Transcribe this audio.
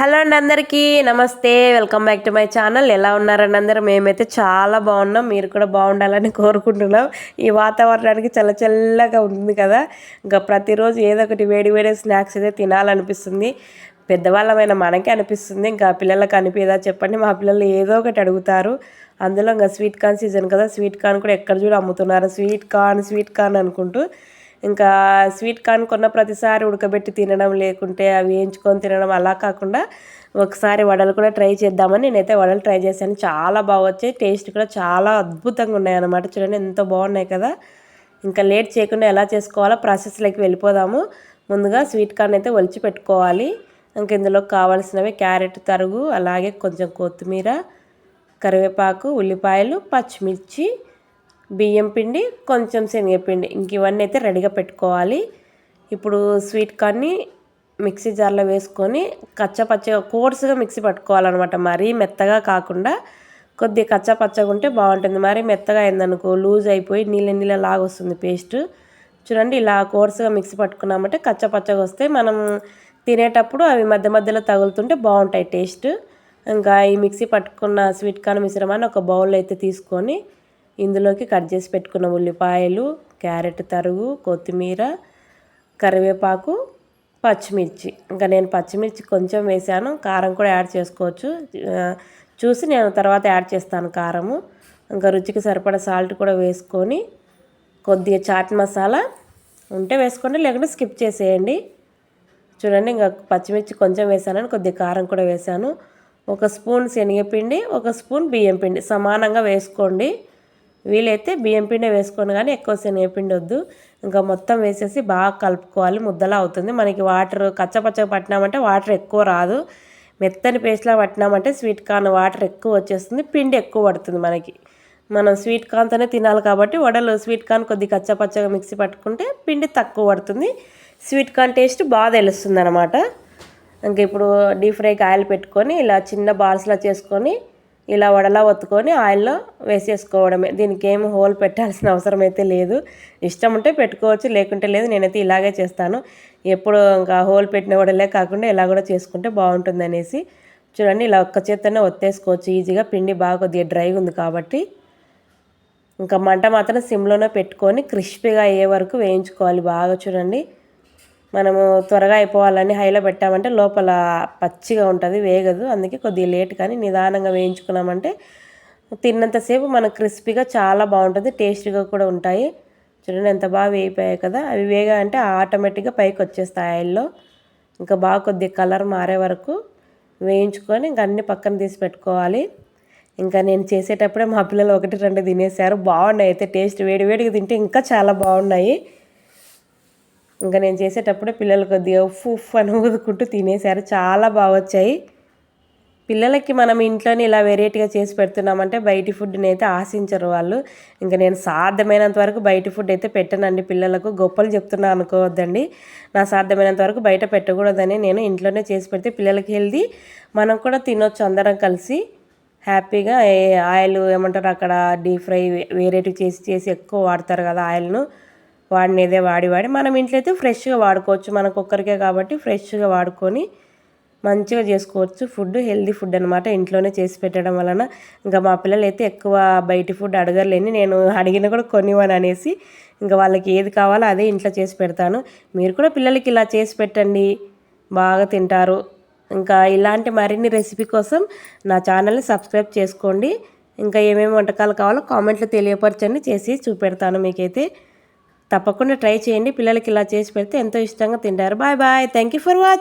Hello అండి అందరికీ నమస్తే welcome back to my channel. ఎలా ఉన్నారండి అందరూ? మేమైతే చాలా బాగున్నాం. మీరు కూడా బాగుండాలని కోరుకుంటున్నాం. ఈ వాతావరణానికి చల్ల చల్లగా ఉంటుంది కదా. ఇంకా ప్రతిరోజు ఏదో ఒకటి వేడి వేడి స్నాక్స్ అయితే తినాలనిపిస్తుంది. పెద్దవాళ్ళమైన మనకే అనిపిస్తుంది. ఇంకా పిల్లలకు అనిపిదా చెప్పండి. మా పిల్లలు ఏదో ఒకటి అడుగుతారు. అందులో ఇంకా స్వీట్ కార్న్ సీజన్ కదా. స్వీట్ కార్న్ కూడా ఎక్కడ చూడ అమ్ముతున్నారు. స్వీట్ కార్న్ స్వీట్ కార్న్ అనుకుంటూ ఇంకా స్వీట్ కార్న్ కొన్న ప్రతిసారి ఉడకబెట్టి తినడం లేకుంటే అవి వేయించుకొని తినడం అలా కాకుండా ఒకసారి వడలు కూడా ట్రై చేద్దామని నేనైతే వడలు ట్రై చేశాను. చాలా బాగా వచ్చాయి. టేస్ట్ కూడా చాలా అద్భుతంగా ఉన్నాయి అన్నమాట చూడండి ఎంతో బాగున్నాయి కదా. ఇంకా లేట్ చేయకుండా ఎలా చేసుకోవాలో ప్రాసెస్లోకి వెళ్ళిపోదాము. ముందుగా స్వీట్ కార్న్ అయితే ఒలిచి పెట్టుకోవాలి. ఇంక ఇందులో కావాల్సినవి క్యారెట్ తరుగు అలాగే కొంచెం కొత్తిమీర కరివేపాకు ఉల్లిపాయలు పచ్చిమిర్చి బియ్యం పిండి కొంచెం శనగపిండి. ఇంక ఇవన్నీ అయితే రెడీగా పెట్టుకోవాలి. ఇప్పుడు స్వీట్ కార్న్ని మిక్సీ జార్లో వేసుకొని కచ్చపచ్చగా కోర్సుగా మిక్సీ పట్టుకోవాలన్నమాట. మరీ మెత్తగా కాకుండా కొద్దిగా కచ్చపచ్చగా ఉంటే బాగుంటుంది. మరీ మెత్తగా అయిందనుకో లూజ్ అయిపోయి నీళ్ళ నీళ్ళ లాగా వస్తుంది పేస్ట్ చూడండి ఇలా కోర్సుగా మిక్సీ పట్టుకున్నామంటే కచ్చపచ్చగా వస్తే మనం తినేటప్పుడు అవి మధ్య మధ్యలో తగులుతుంటే బాగుంటాయి టేస్ట్ ఇంకా ఈ మిక్సీ పట్టుకున్న స్వీట్ కార్న్ మిశ్రమాన్ని ఒక బౌల్ అయితే తీసుకొని ఇందులోకి కట్ చేసి పెట్టుకున్న ఉల్లిపాయలు క్యారెట్ తరుగు కొత్తిమీర కరివేపాకు పచ్చిమిర్చి. ఇంకా నేను పచ్చిమిర్చి కొంచెం వేసాను. కారం కూడా యాడ్ చేసుకోవచ్చు. చూసి నేను తర్వాత యాడ్ చేస్తాను కారము. ఇంకా రుచికి సరిపడా సాల్ట్ కూడా వేసుకొని కొద్దిగా చాట్ మసాలా ఉంటే వేసుకోండి లేకుంటే స్కిప్ చేసేయండి. చూడండి ఇంకా పచ్చిమిర్చి కొంచెం వేసాను కొద్దిగా కారం కూడా వేసాను. ఒక స్పూన్ శనగపిండి ఒక స్పూన్ బియ్యం పిండి సమానంగా వేసుకోండి. వీలైతే బియ్యం పిండి వేసుకొని కానీ ఎక్కువ శనగపిండి వద్దు. ఇంకా మొత్తం వేసేసి బాగా కలుపుకోవాలి. ముద్దలా అవుతుంది. మనకి వాటర్ కచ్చపచ్చగా పట్టినామంటే వాటర్ ఎక్కువ రాదు. మెత్తని పేస్ట్లా పట్టినామంటే స్వీట్ కార్న్ వాటర్ ఎక్కువ వచ్చేస్తుంది. పిండి ఎక్కువ పడుతుంది మనకి. మనం స్వీట్ కార్న్తోనే తినాలి కాబట్టి వడలు స్వీట్ కార్న్ కొద్దిగా కచ్చపచ్చగా మిక్సీ పట్టుకుంటే పిండి తక్కువ పడుతుంది. స్వీట్ కార్న్ టేస్ట్ బాగా తెలుస్తుంది అనమాట ఇంకా ఇప్పుడు డీప్ ఫ్రైకి ఆయిల్ పెట్టుకొని ఇలా చిన్న బాల్స్లా చేసుకొని ఇలా వడలా ఒత్తుకొని ఆయిల్లో వేసేసుకోవడమే. దీనికి ఏమి హోల్ పెట్టాల్సిన అవసరం అయితే లేదు. ఇష్టం ఉంటే పెట్టుకోవచ్చు లేకుంటే లేదు. నేనైతే ఇలాగే చేస్తాను. ఎప్పుడు ఇంకా హోల్ పెట్టిన వడలే కాకుండా ఇలా కూడా చేసుకుంటే బాగుంటుంది అనేసి. చూడండి ఇలా ఒక్క చేత్తనే ఒత్తేసుకోవచ్చు. ఈజీగా పిండి బాగా కొద్దిగా డ్రైగా ఉంది కాబట్టి. ఇంకా మంట మాత్రం సిమ్లోనే పెట్టుకొని క్రిస్పీగా అయ్యే వరకు వేయించుకోవాలి బాగా చూడండి. మనము త్వరగా అయిపోవాలని హైలో పెట్టామంటే లోపల పచ్చిగా ఉంటుంది వేగదు. అందుకే కొద్దిగా లేట్ కానీ నిదానంగా వేయించుకున్నామంటే తిన్నంతసేపు మనకు క్రిస్పీగా చాలా బాగుంటుంది టేస్టీగా కూడా ఉంటాయి. చూడండి ఎంత బాగా వేయిపోయాయి కదా. అవి వేగా అంటే ఆటోమేటిక్గా పైకి వచ్చేస్తాయి ఆయిల్లో. ఇంకా బాగా కొద్దిగా కలర్ మారే వరకు వేయించుకొని ఇంకా అన్ని పక్కన తీసి పెట్టుకోవాలి. ఇంకా నేను చేసేటప్పుడే మా పిల్లలు ఒకటి రెండు తినేసారు బాగున్నాయి అయితే టేస్ట్ వేడి వేడిగా తింటే ఇంకా చాలా బాగున్నాయి. ఇంకా నేను చేసేటప్పుడే పిల్లలు కొద్దిగా ఉఫ్ ఉఫ్ అని ఊదుకుంటూ తినేసారు చాలా బాగా వచ్చాయి. పిల్లలకి మనం ఇంట్లోనే ఇలా వెరైటీగా చేసి పెడుతున్నామంటే బయటి ఫుడ్ని అయితే ఆశించరు వాళ్ళు. ఇంకా నేను సాధ్యమైనంత వరకు బయట ఫుడ్ అయితే పెట్టనండి. పిల్లలకు గొప్పలు చెప్తున్నా అనుకోవద్దండి. నా సాధ్యమైనంత వరకు బయట పెట్టకూడదని నేను ఇంట్లోనే చేసి పెడితే పిల్లలకి హెల్దీ మనం కూడా తినొచ్చు అందరం కలిసి. హ్యాపీగా ఆయిల్ ఏమంటారు అక్కడ డీప్ ఫ్రై వెరైటీ చేసి చేసి ఎక్కువ వాడతారు కదా ఆయిల్ను. వాడినదే వాడి వాడి. మనం ఇంట్లో అయితే ఫ్రెష్గా వాడుకోవచ్చు. మనకు ఒక్కరికే కాబట్టి ఫ్రెష్గా వాడుకొని మంచిగా చేసుకోవచ్చు. ఫుడ్ హెల్దీ ఫుడ్ అనమాట ఇంట్లోనే చేసి పెట్టడం వలన. ఇంకా మా పిల్లలు అయితే ఎక్కువ బయటి ఫుడ్ అడగలేని నేను అడిగిన కూడా కొనివ్వను అనేసి ఇంకా వాళ్ళకి ఏది కావాలో అదే ఇంట్లో చేసి పెడతాను. మీరు కూడా పిల్లలకి ఇలా చేసి పెట్టండి. బాగా తింటారు. ఇంకా ఇలాంటి మరిన్ని రెసిపీ కోసం నా ఛానల్ని సబ్స్క్రైబ్ చేసుకోండి. ఇంకా ఏమేమి వంటకాలు కావాలో కామెంట్లో తెలియపరచండి. చేసి చూపెడతాను మీకైతే. తప్పకుండా ట్రై చేయండి. పిల్లలకి ఇలా చేసి పెడితే ఎంతో ఇష్టంగా తింటారు. Bye bye. Thank you for watch